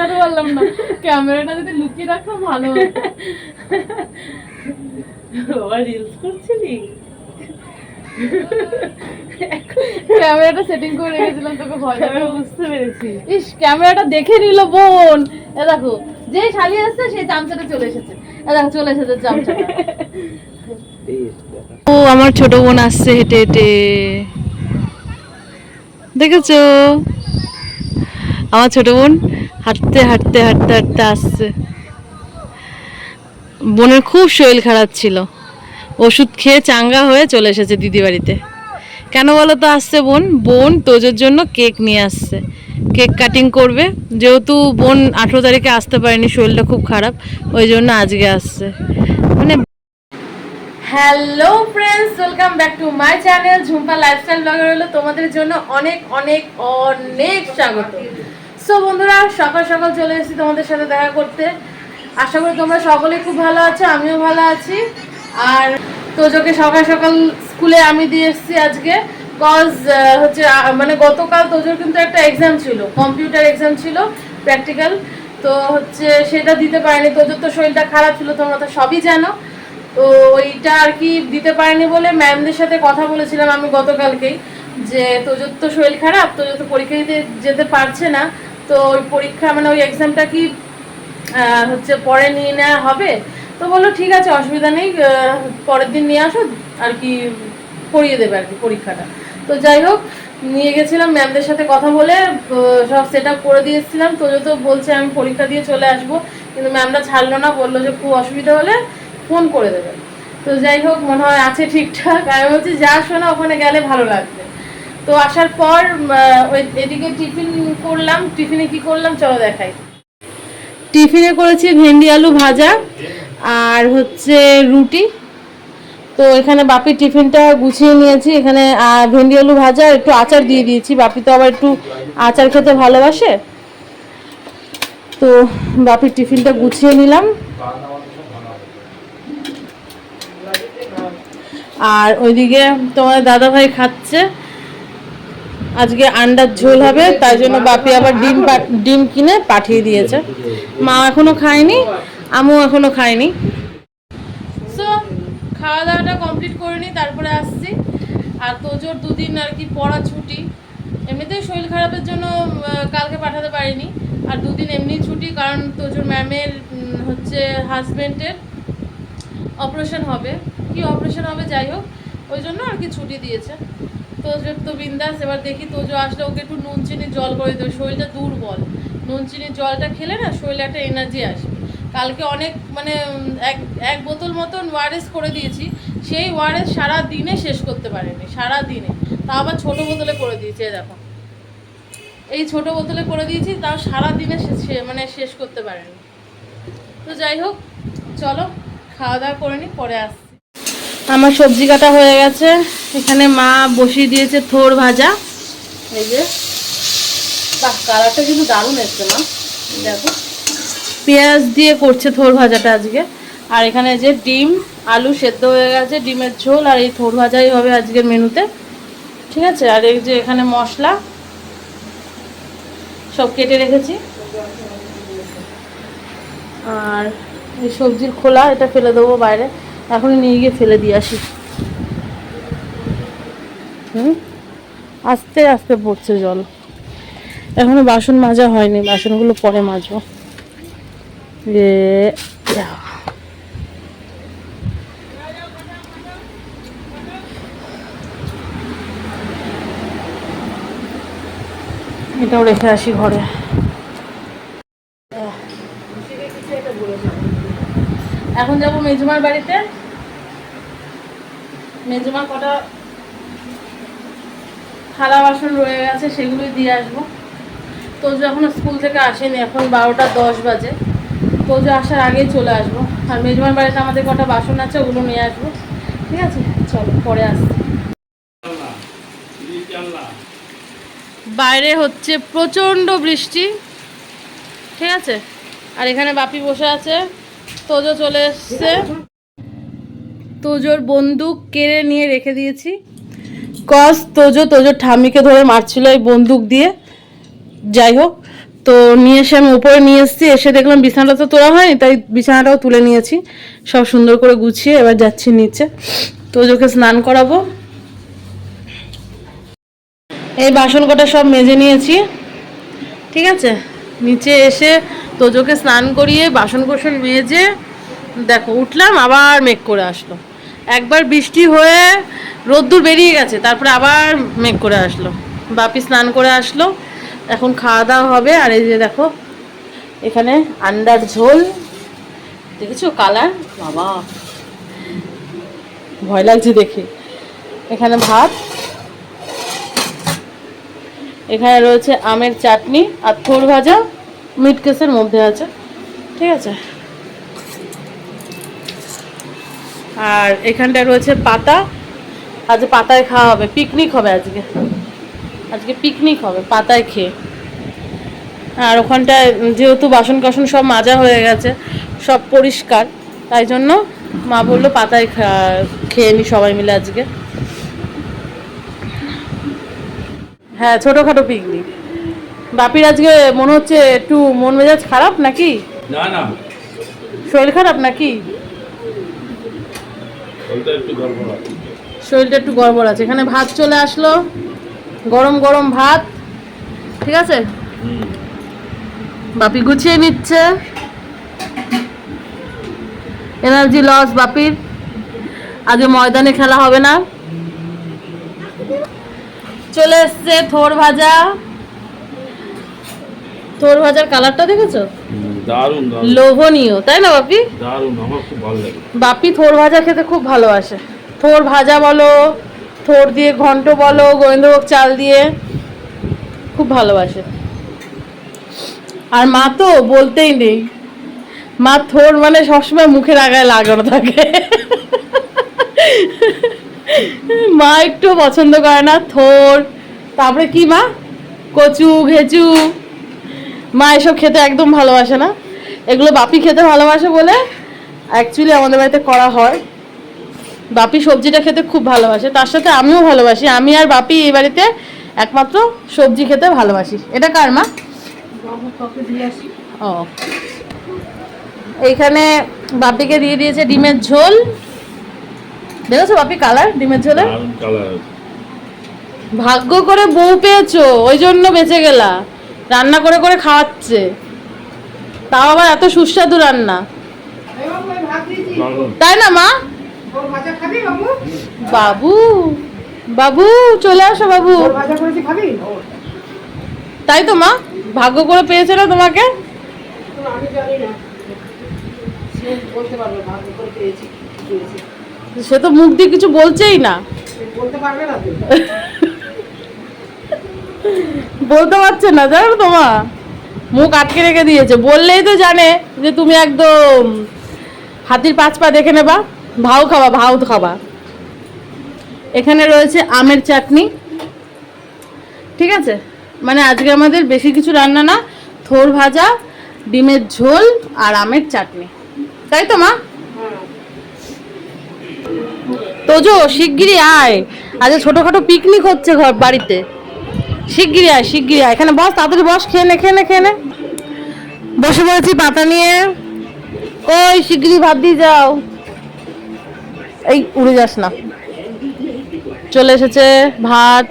দেখাতে পারলাম না। ক্যামেরাটা যদি লুকিয়ে রাখো ভালো আবার রিলস করছিলি? ক্যামেরাটা সেটিং করে রেখেছিলাম তোকে ভয় আমি বুঝতে পেরেছি। ইস ক্যামেরাটা দেখে নিল বোন। এ দেখো যে শালি আসছে সেই চামচাটা চলে এসেছে। এ দেখো চলে এসেছে চামচাটা। ও আমার ছোট বোন আসছে হেঁটে হেঁটে। দেখেছ? আমার ছোট বোন হাঁটতে হাঁটতে হাঁটতে হাঁটতে আসছে। বোনের খুব শরীর খারাপ ছিল। ওষুধ খেয়ে চাঙ্গা হয়ে চলে এসেছে দিদি বাড়িতে। কেন বলো তো আসছে বোন? বোন তোজোর জন্য কেক নিয়ে আসছে। কেক কাটিং করবে। যেহেতু বোন আঠেরো তারিখে আসতে পারেনি, শরীরটা খুব খারাপ, ওই জন্য আজকে আসছে। মানে hello friends welcome back to my channel Jhumpa lifestyle blogger হলো। তোমাদের জন্য অনেক অনেক অনেক স্বাগত। সো বন্ধুরা, সকাল সকাল চলে এসেছি তোমাদের সাথে দেখা করতে। আশা করি তোমরা সকলে খুব ভালো আছো, আমিও ভালো আছি। আর তোজোকে সকাল সকাল স্কুলে আমি দিয়ে এসেছি আজকে কজ হচ্ছে মানে গতকাল তোজোর কিন্তু একটা এক্সাম ছিল কম্পিউটার এক্সাম ছিল প্র্যাকটিক্যাল তো হচ্ছে, সেটা দিতে পারেনি। তোজোর তো শরীরটা খারাপ ছিল, তোমরা তো সবই জানো। তো ওইটা আর কি দিতে পারেনি বলে ম্যামদের সাথে কথা বলেছিলাম আমি গতকালকেই, যে তোজোর তো শরীর খারাপ তোজোর তো পরীক্ষা দিতে যেতে পারছে না। তো ওই পরীক্ষা মানে ওই এক্সামটা কি হচ্ছে পরে নিয়ে নেওয়া হবে? তো বলল, ঠিক আছে, অসুবিধা নেই পরের দিন নিয়ে আসো, আর কি করিয়ে দেবে আর কি পরীক্ষাটা। তো যাই হোক, নিয়ে গেছিলাম ম্যামদের সাথে কথা বলে সব সেট আপ করে দিয়েছিলাম তো তো বলছে, আমি পরীক্ষা দিয়ে চলে আসব। কিন্তু ম্যামরা ছাড়লো না, বলল যে, খুব অসুবিধা হলে ফোন করে দেবে। তো যাই হোক, মনে হয় আছে ঠিকঠাক। আমি বলছি, যা শোনা, ওখানে গেলে ভালো লাগবে। তো আসার পর এদিকে টিফিন করলাম। টিফিনে কি করলাম? চলো দেখাই। টিফিনে করেছি ভেন্ডি আলু ভাজা আর হচ্ছে রুটি। তো এখানে বাপির টিফিনটা গুছিয়ে নিয়েছি। এখানে ভেন্ডি আলু ভাজা একটু আচার দিয়ে দিয়েছি। বাপি তো আবার একটু আচার খেতে ভালোবাসে। তো বাপির টিফিনটা গুছিয়ে নিলাম। আর ওইদিকে তোমার দাদা ভাই খাচ্ছে। আজকে আন্ডার ঝোল হবে তাই জন্য বাপি আবার ডিম ডিম কিনে পাঠিয়ে দিয়েছে। মা এখনও খায়নি আমিও এখনও খাইনি সো খাওয়া দাওয়াটা কমপ্লিট করে নিই তারপরে আসছি। আর তোজোর দুদিন আর কি পড়া ছুটি। এমনিতেই শরীর খারাপের জন্য কালকে পাঠাতে পারিনি। আর দুদিন এমনি ছুটি, কারণ তোজোর ম্যামের হচ্ছে হাজবেন্ডের অপারেশন হবে। কি অপারেশন হবে, যাই হোক, ওই জন্য আর কি ছুটি দিয়েছে। তোজোর তো বিন্দাস, এবার দেখি তোজো আসলে ওকে একটু নুন, চিনি, জল করে দেবে। শরীরটা দুর্বল। নুন চিনির জলটা খেলে না শরীরে একটা এনার্জি আসবে। কালকে অনেক মানে এক এক বোতল মতন ওয়ারেস করে দিয়েছি। সেই ওয়ারেস সারা দিনে শেষ করতে পারেনি সারা দিনে তা আবার ছোট বোতলে করে দিয়েছি দেখো। এই ছোট বোতলে করে দিয়েছি, তাও সারা দিনে মানে শেষ করতে পারেনি। তো যাই হোক, চলো, খাওয়া দাওয়া করে নি, পরে আসছি। আমার সবজি কাটা হয়ে গেছে। এখানে মা বসিয়ে দিয়েছে থোর ভাজা। এই যে বাহ কালারটা কিন্তু দারুণ এসছে মা। দেখো। পেঁয়াজ দিয়ে করছে থোর ভাজাটা আজকে। আর এখানে যে ডিম আলু সেদ্ধ হয়ে গেছে ডিমের ঝোল আর এই থোর ভাজাই হবে আজকের মেনুতে। ঠিক আছে? আর এই যে এখানে মশলা সব কেটে রেখেছি। আর এই সবজির খোলা এটা ফেলে দেবো বাইরে। এখনই নিয়ে গিয়ে ফেলে দিয়ে আসি। হুম? আস্তে আস্তে পড়ছে জল। এখনও বাসন মাজা হয়নি, বাসনগুলো পরে মাজবো। যে এটাও রেখে আসি ঘরে। এখন যাব মেজমার বাড়িতে। মেজমা কটা থালা বাসন রয়ে গেছে সেগুলোই দিয়ে আসব। তো যখন স্কুল থেকে আসেনি, এখন বারোটা দশ বাজে। তো যে আসার আগেই চলে আসব। আর মেজমার বাড়িতে আমাদের কটা বাসন আছে, ওগুলো নিয়ে আসব। ঠিক আছে? চলো, পরে আসছি। বাইরে হচ্ছে প্রচণ্ড বৃষ্টি। ঠিক আছে? আর এখানে বাপি বসে আছে। তোজো চলে এসছে। তোজোর বন্দুক কেড়ে নিয়ে রেখে দিয়েছি। কস, তোজো, তোজোর ঠাম্মিকে ধরে মারছিল এই বন্দুক দিয়ে। যাই হোক, তো নিয়ে এসে আমি উপরে নিয়ে এসেছি, এসে দেখলাম বিছানাটা তো তোলা হয়নি, তাই বিছানাটাও তুলে নিয়েছি। সব সুন্দর করে গুছিয়ে এবার যাচ্ছি নিচে। তো ওকে স্নান করাবো। এই বাসন কটা সব মেজে নিয়েছি। ঠিক আছে? নিচে এসে তোজোকে স্নান করিয়ে বাসন কোসন মেজে, দেখো, উঠলাম, আবার মেঘ করে আসলো। একবার বৃষ্টি হয়ে রোদ্দুর বেরিয়ে গেছে, তারপরে আবার মেঘ করে আসলো। বাপি স্নান করে আসলো, এখন খাওয়া দাওয়া হবে, আর এই যে দেখো, এখানে আন্ডার ঝোল, দেখেছ কালার? বাবা, ভয় লাগছে দেখে। এখানে ভাত, এখানে রয়েছে আমের চাটনি, আর থোর ভাজা, মিট কেসের মধ্যে আছে, ঠিক আছে? আর এখানটায় রয়েছে পাতা। আজ পাতায় খাওয়া হবে। পিকনিক হবে আজকে। আজকে পিকনিক হবে পাতায় খেয়ে। আর ওখানটায় যেহেতু বাসন কাসন সব মাজা হয়ে গেছে সব পরিষ্কার তাই জন্য মা বলল পাতায় খেয়ে নি সবাই মিলে আজকে। হ্যাঁ ছোটোখাটো পিকনিক। বাপির আজকে মনে হচ্ছে একটু মন মেজাজ খারাপ নাকি? না না। শরীর খারাপ নাকি ওইটা একটু গড়বড় আছে শরীরটা একটু গড়বড় আছে। এখানে ভাত চলে আসলো। গরম গরম ভাত। ঠিক আছে? বাপি গুছিয়ে নিচ্ছে। এনার্জি লস বাপির। আজকে ময়দানে খেলা হবে না। চলে এসছে থোর ভাজা। থোর ভাজার কালারটা দেখেছ? লোভনীয় তাই না বাপি? দারুণ আমার খুব ভালো লাগে। বাপি থোর ভাজা খেতে খুব ভালোবাসে। থোর ভাজা বলো থোর দিয়ে ঘন্ট বলো গোবিন্দভোগ চাল দিয়ে খুব ভালোবাসে। আর মা তো বলতেই নেই। মা থোর মানে সবসময় মুখের আগায় লাগানো থাকে। মা একটু পছন্দ করে না থোর। তারপরে কি মা? কচু ঘেচু। মা এসব খেতে একদম ভালোবাসে না। এগুলো বাপি খেতে ভালোবাসে বলে অ্যাকচুয়ালি আমাদের বাড়িতে করা হয়। বাপি সবজিটা খেতে খুব ভালোবাসে তার সাথে আমিও ভালোবাসি। আমি আর বাপি এই বাড়িতে একমাত্র সবজি খেতে ভালোবাসি। এটা কার মা? ও। এইখানে বাপিকে দিয়ে দিয়েছে ডিমের ঝোল। দেখেছ বাপি কালার ডিমের ঝোলে ভাগ্য করে বউ পেয়েছ ওই জন্য বেঁচে গেলা। রান্না করে করে খাওয়াচ্ছে। তাও আবার এত সুস্বাদু রান্না। তাই না, মা? বাবু বাবু, চলে আসো, বাবু। তাই তো, মা? ভাগ্য করে পেয়েছে না তোমাকে? সে তো মুখ দিয়ে কিছু বলছেই না। বলতে পারছে না, জানো তো মা? মুখ আটকে রেখে দিয়েছে। বললেই তো জানে যে তুমি একদম হাতির পাঁচ পা দেখে নেবা ভাও খাবা ভাও খাবা। এখানে রয়েছে আমের চাটনি। ঠিক আছে? মানে আজকে আমাদের বেশি কিছু রান্না না, থোর ভাজা, ডিমের ঝোল আর আমের চাটনি। তাই তো মা? তোজো, শিগগিরই আয়। আজ ছোটখাটো পিকনিক হচ্ছে ঘর, বাড়িতে। শিগগিরই আয় শিগগিরই আয়। এখানে বস তাড়াতাড়ি বস খেয়ে নে খেয়ে নে খেয়ে নে। বসে পড়েছি পাতা নিয়ে। ওই শিগগিরই ভাত দিয়ে যাও। এই উড়ে যাস না। চলে এসেছে ভাত।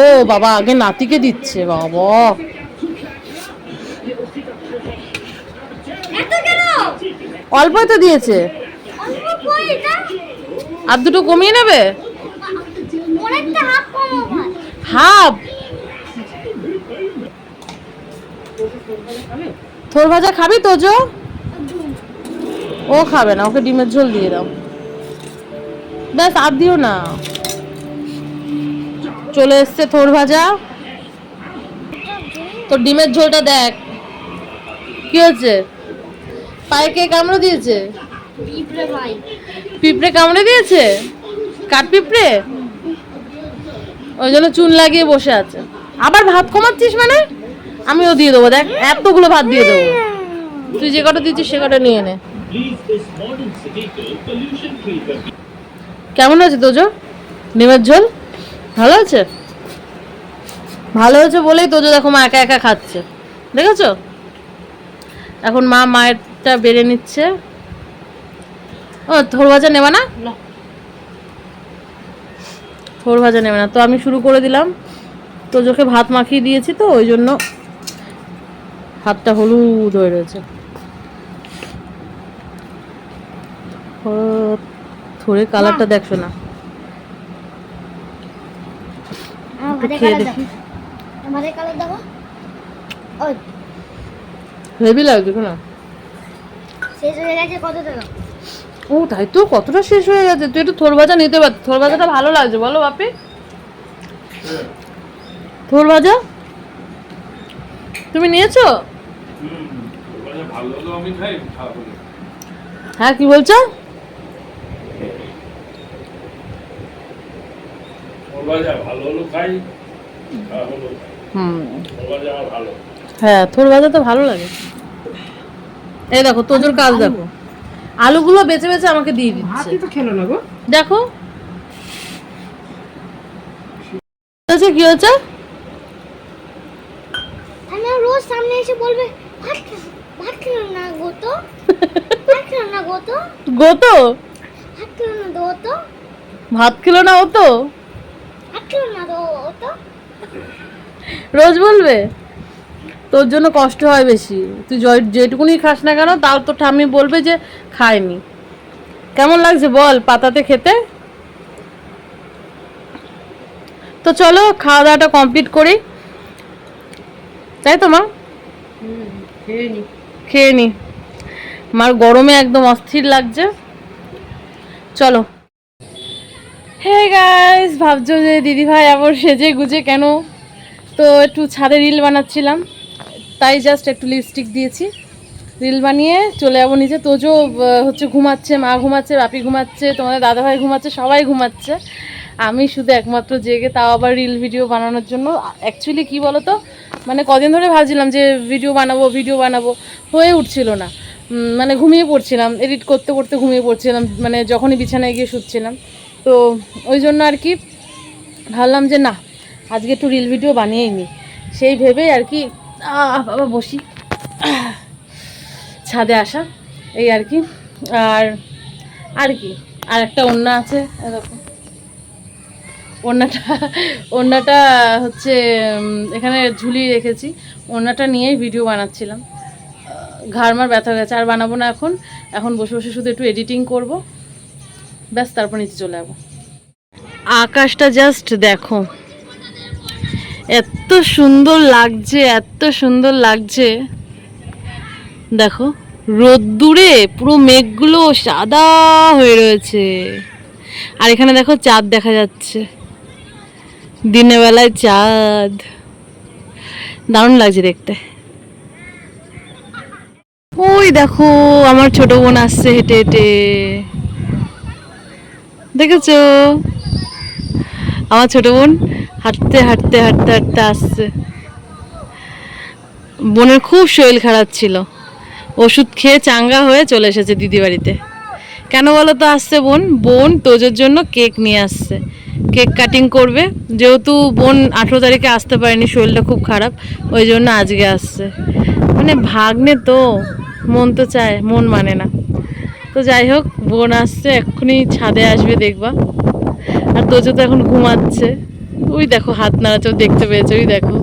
ও বাবা আগে নাতিকে দিচ্ছে বাবা। অল্পই তো দিয়েছে। আর দুটো কমিয়ে নেবে? হাফ থোর ভাজা খাবি তো জো ও খাবে না ওকে ডিমের ঝোল দিয়ে দাও। ব্যাস আর দিও না। চলে এসছে থোর ভাজা। তো ডিমের ঝোলটা দেখ। কি হচ্ছে পায়ে কে কামড়ে দিয়েছে? পিঁপড়ে কামড়ে দিয়েছে? কাঠ পিঁপড়ে? ওই জন্য চুন লাগিয়ে বসে আছে। আবার ভাত কমাচ্ছিস মানে? আমিও দিয়ে দেবো, দেখ, এতগুলো ভাত দিয়ে দেবো। তুই যে কটা দিচ্ছিস সে কটা নিয়ে নে। কেমন আছে তোজো? ডিমের ঝোল? ভালো আছে? ভালো হয়েছে বলেই তোজো দেখো মা একা একা খাচ্ছে। দেখেছ? এখন মা মায়েরটা বেড়ে নিচ্ছে। ও থোর ভাজা নেবা না। থোর ভাজা নেবে না। তো আমি শুরু করে দিলাম। তো তোজোকে ভাত মাখিয়ে দিয়েছি তো ওই জন্য হাতটা হলুদ হয়ে রয়েছে। ও, থোড়ের কালারটা দেখছ না। খেয়ে কালার দেখি। হেভি লাগছে না শেষ হয়ে গেছে কত টাকা ও তাই তো কতটা শেষ হয়ে গেছে? তুই একটু থোর ভাজা নিতে পারতি থোর ভাজাটা ভালো লাগছে বলো বাপি। থোর ভাজা তুমি নিয়েছো? হ্যাঁ কি বলছো? হ্যাঁ থোর ভাজা তো ভালো লাগে। এই দেখো তোজোর কাজ দেখো। আলুগুলো বেছে বেছে আমাকে দিয়ে দিচ্ছে। ভাতই তো খেলো না গো। দেখো। হয়েছে কি হয়েছে? আমি রোজ সামনে এসে বলবে ভাত ভাত খেলো না গো তো? ভাত খেলো না গো তো? গোতো ভাত খেলো না তো ও তো? ভাত খেলো না ও তো? ভাত খেলো না তো ও তো? রোজ বলবে? তোর জন্য কষ্ট হয় বেশি। তুই যেটুকুনি খাস না কেন, তাও তোর ঠাম্মি বলবে যে খায়নি। কেমন লাগছে বল পাতাতে খেতে? তো চলো খাওয়া দাওয়াটা কমপ্লিট করি। তাই তো মা? খেয়ে নি। মার গরমে একদম অস্থির লাগছে। চলো। হে গাইস, ভাবছ যে দিদিভাই আবার সেজে গুজে কেন? তো একটু ছাদে রিল বানাচ্ছিলাম। তাই জাস্ট একটু লিপস্টিক দিয়েছি। রিল বানিয়ে চলে যাব নিচে তোজো হচ্ছে ঘুমাচ্ছে, মা ঘুমাচ্ছে, বাপি ঘুমাচ্ছে, তোমাদের দাদাভাই ঘুমাচ্ছে, সবাই ঘুমাচ্ছে। আমি শুধু একমাত্র জেগে, তাও আবার রিল ভিডিও বানানোর জন্য। অ্যাকচুয়ালি কি বলো তো মানে কদিন ধরে ভাবছিলাম যে ভিডিও বানাবো ভিডিও বানাবো। হয়ে উঠছিল না। মানে ঘুমিয়ে পড়ছিলাম এডিট করতে করতে ঘুমিয়ে পড়ছিলাম মানে যখনই বিছানায় গিয়ে শুচ্ছিলাম। তো ওই জন্য আর কি, ভাবলাম যে না, আজকে একটু রিল ভিডিও বানিয়েই নি। সেই ভেবেই আর কি বাবা বসি। ছাদে আসা এই আর কি। আর আর কি আর একটা ওড়না আছে দেখো ওড়নাটা ওড়নাটা হচ্ছে এখানে ঝুলিয়ে রেখেছি। ওড়নাটা নিয়েই ভিডিও বানাচ্ছিলাম। আহ, ঘাড় মার ব্যথা গেছে। আর বানাবো না এখন। এখন বসে বসে শুধু একটু এডিটিং করব। ব্যাস তারপর নিচে চলে যাব। আকাশটা জাস্ট দেখো। এত সুন্দর লাগছে, এত সুন্দর লাগছে। দেখো রোদ্দুরে পুরো মেঘগুলো সাদা হয়ে রয়েছে। আর এখানে দেখো চাঁদ দেখা যাচ্ছে। দিনের বেলায় চাঁদ। দারুণ লাগছে দেখতে। ওই দেখো, আমার ছোট বোন আসছে হেঁটে হেঁটে। দেখেছ? আমার ছোট বোন হাঁটতে হাঁটতে হাঁটতে হাঁটতে আসছে। বোনের খুব শরীর খারাপ ছিল। ওষুধ খেয়ে চাঙ্গা হয়ে চলে এসেছে দিদি বাড়িতে। কেন বলো তো আসছে বোন? বোন তোজোর জন্য কেক নিয়ে আসছে। কেক কাটিং করবে। যেহেতু বোন আঠেরো তারিখে আসতে পারেনি, শরীরটা খুব খারাপ, ওই জন্য আজকে আসছে। মানে ভাগ্নে তো, মন তো চায়, মন মানে না। তো যাই হোক, বোন আসছে, এক্ষুনি ছাদে আসবে দেখবা। আর তোজো তো এখন ঘুমাচ্ছে। ওই দেখো হাত নাড়াচো দেখতে পেয়েছে ওই দেখো।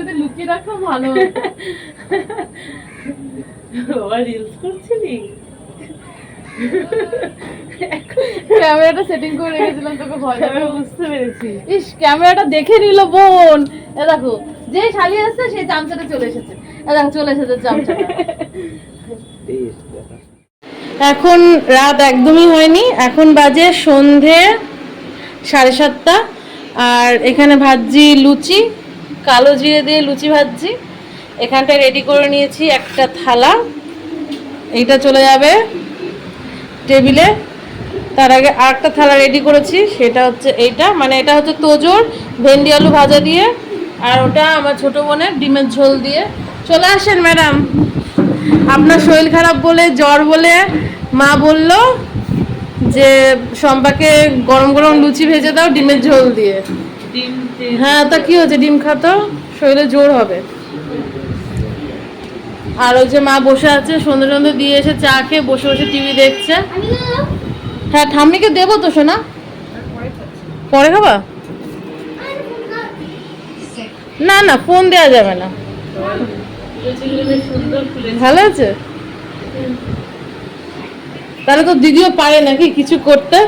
যদি লুকিয়ে রাখতাম ভালো বাবা রিলস করছিলি? ক্যামেরাটা সেটিং করে রেখেছিলাম তোকে ভয়। আমি বুঝতে পেরেছি। ইস ক্যামেরাটা দেখে নিল বোন। এ দেখো যে শালি আসছে সেই চামচাটা চলে এসেছে। এ দেখো চলে এসেছে চামচাটা। এখন রাত একদমই হয়নি। এখন বাজে সন্ধে সাড়ে সাতটা। আর এখানে ভাজছি লুচি। কালো জিরে দিয়ে লুচি ভাজছি। এখানটা রেডি করে নিয়েছি একটা থালা। এইটা চলে যাবে টেবিলে। তার আগে আরেকটা থালা রেডি করেছি, সেটা হচ্ছে এইটা। মানে এটা হচ্ছে তোজোর ভেন্ডি আলু ভাজা দিয়ে, আর ওটা আমার ছোট বোনের ডিমের ঝোল দিয়ে। চলে আসেন, ম্যাডাম। আপনার শরীর খারাপ বলে, জ্বর বলে মা বলল যে সম্পাকে গরম গরম লুচি ভেজে দাও ডিমের ঝোল দিয়ে। হ্যাঁ তা কি হচ্ছে ডিম খাতো, শরীরে জোর হবে। আর ওই যে মা বসে আছে সন্ধ্যে সন্ধ্যে দিয়ে এসে চা খেয়ে বসে বসে টিভি দেখছে। হ্যাঁ ঠাম্মিকে দেবো তো শোনা পরে খাবা? না না, ফোন দেওয়া যাবে না। ভালো আছে? তাহলে তো দিদিও পারে নাকি কিছু করতে?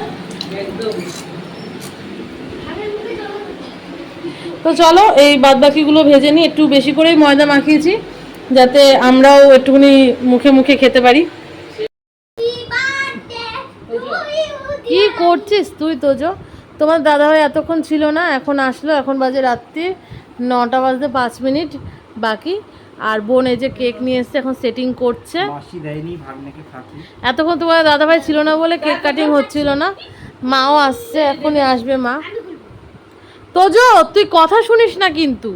একদম তো চলো এই বাদ বাকিগুলো ভেজে নিই একটু বেশি করেই ময়দা মাখিয়েছি যাতে আমরাও একটুখানি মুখে মুখে খেতে পারি। কি করছিস তুই তোজো? তোমার দাদাভাই এতক্ষণ ছিল না এখন আসলো এখন বাজে রাত্রি নটা বাজতে পাঁচ মিনিট বাকি। আর বোন এই যে কেক নিয়ে এসছে এখন সেটিং করছে। এতক্ষণ তোমার দাদাভাই ছিল না বলে কেক কাটিং হচ্ছিল না। মাও আসছে এখনই আসবে মা। তোজো তুই কথা শুনিস না কিন্তু।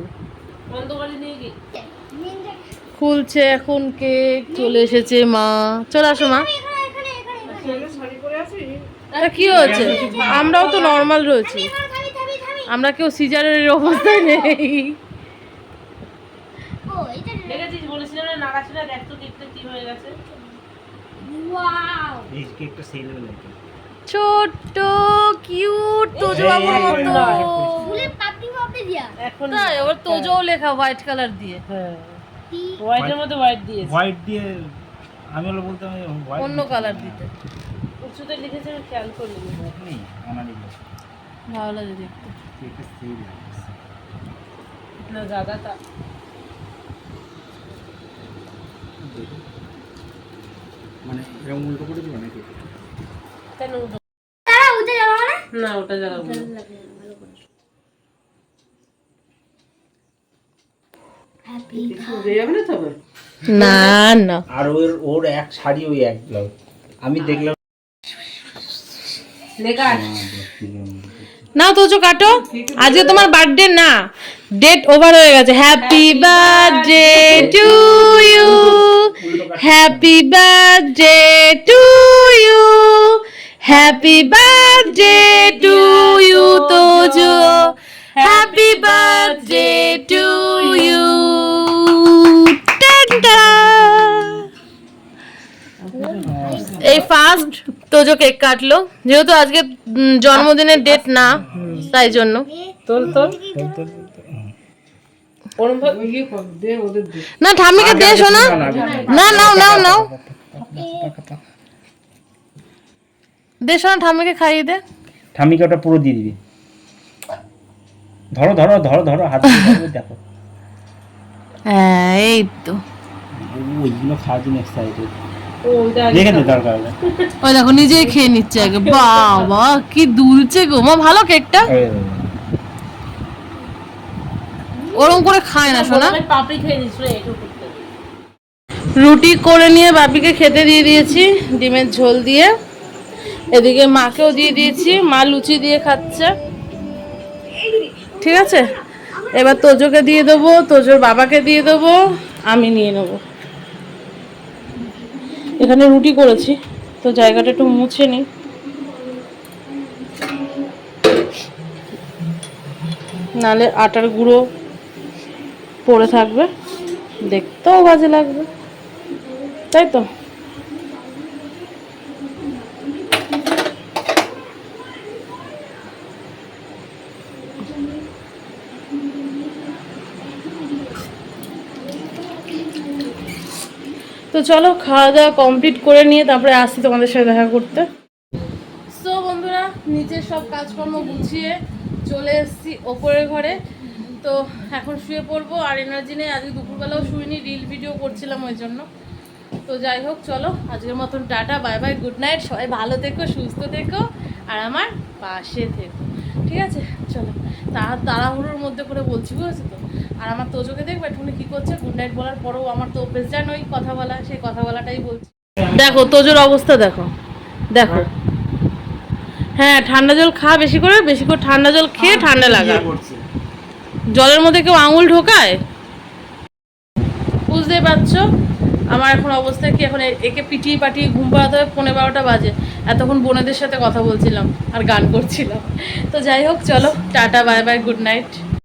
খুলছে এখন কেক চলে এসেছে মা। চলে আসো মা। কি হয়েছে? আমরাও তো নর্মাল রয়েছি। আমরা কেউ সিজারের অবস্থায় নেই। দেখেছিস ছোট্ট কিউট তোজো বাবুর মতো। দিয়া। তাই ওর তোজো লেখা হোয়াইট কালার দিয়ে। হ্যাঁ। হোয়াইটের মধ্যে হোয়াইট দিয়েছে। হোয়াইট দিয়ে আমি হলো বলতে অন্য কালার দিতে। উঁচুতে লিখেছে আমি খেয়াল করিনি। ভালো লাগে দেখতে। না দাদা তা মানে এরকম উল্টো করে দিবা নাকি? কেন না না ওটা জ্বালাবো না। হ্যাপি না তবে? না না। আর ওর ওর এক শাড়ি ওই এক ব্লাউজ। আমি দেখলাম না তোজো কাটো। আজকে তোমার বার্থডে না। ডেট ওভার হয়ে গেছে। Happy birthday to you happy birthday to you happy birthday to you Tojo happy birthday to you এই ফার্স্ট তোজো কেক কাটলো। যেহেতু আজকে জন্মদিনের ডেট না তাই জন্য। তোল তোল। না ঠাম্মিকে দে শোনা না নাও নাও নাও। দে শোনা ঠাম্মিকে খাইয়ে দে। ঠামিকে ওটা পুরো দিয়ে দিবি। ধরো ধরো ধরো ধরো হাত দেখো। হ্যাঁ এই তো। ওইগুলো খাওয়ার জন্য এক্সাইটেড ওই দেখো নিজেই খেয়ে নিচ্ছে আগে। বাবা কি দুলছে গো। মা ভালো কেকটা? করে খায় না রুটি করে নিয়ে বাপিকে খেতে দিয়ে দিয়েছি ডিমের ঝোল দিয়ে। এদিকে মাকেও দিয়ে দিয়েছি, মা লুচি দিয়ে খাচ্ছে। ঠিক আছে? এবার তোজোকে দিয়ে দেবো, তোজোর বাবাকে দিয়ে দেবো, আমি নিয়ে নেব। এখানে রুটি করেছি, তো জায়গাটা একটু মুছে নিই। নালে আটার গুঁড়ো পড়ে থাকবে, দেখতেও বাজে লাগবে। তাই তো? চলো খাওয়া দাওয়া কমপ্লিট করে নিয়ে তারপরে আসছি তোমাদের সাথে দেখা করতে। সো বন্ধুরা নিচের সব কাজকর্ম গুছিয়ে চলে এসেছি ওপরের ঘরে। তো এখন শুয়ে পড়ব, আর এনার্জি নেই। আজকে দুপুরবেলাও শুইনি রিল ভিডিও করছিলাম ওই জন্য। তো যাই হোক, চলো, আজকের মতন tata bye bye good night সবাই ভালো থেকো, সুস্থ থেকো, আর আমার পাশে থেকো। ঠিক আছে, চলো। তারা তাড়াহুড়োর মধ্যে করে বলছি বুঝেছ তো? আর আমার তোজোকে দেখবে? একটুখানি কী করছে? গুড নাইট বলার পরেও আমার তো অভ্যেস জানোই কথা বলা সেই কথা বলাটাই বলছি। দেখো তোজোর অবস্থা দেখো। দেখো। হ্যাঁ ঠান্ডা জল খা বেশি করে বেশি করে ঠান্ডা জল খেয়ে ঠান্ডা লাগা। জলের মধ্যে কেউ আঙুল ঢোকায়? বুঝতেই পারছ? আমার এখন অবস্থা কি? এখন একে পিটিয়ে পাটিয়ে ঘুম পাড়াতে হবে পনেরো বারোটা বাজে। এতক্ষণ বোনেদের সাথে কথা বলছিলাম আর গান করছিলাম। তো যাই হোক, চলো, tata, bye bye, good night.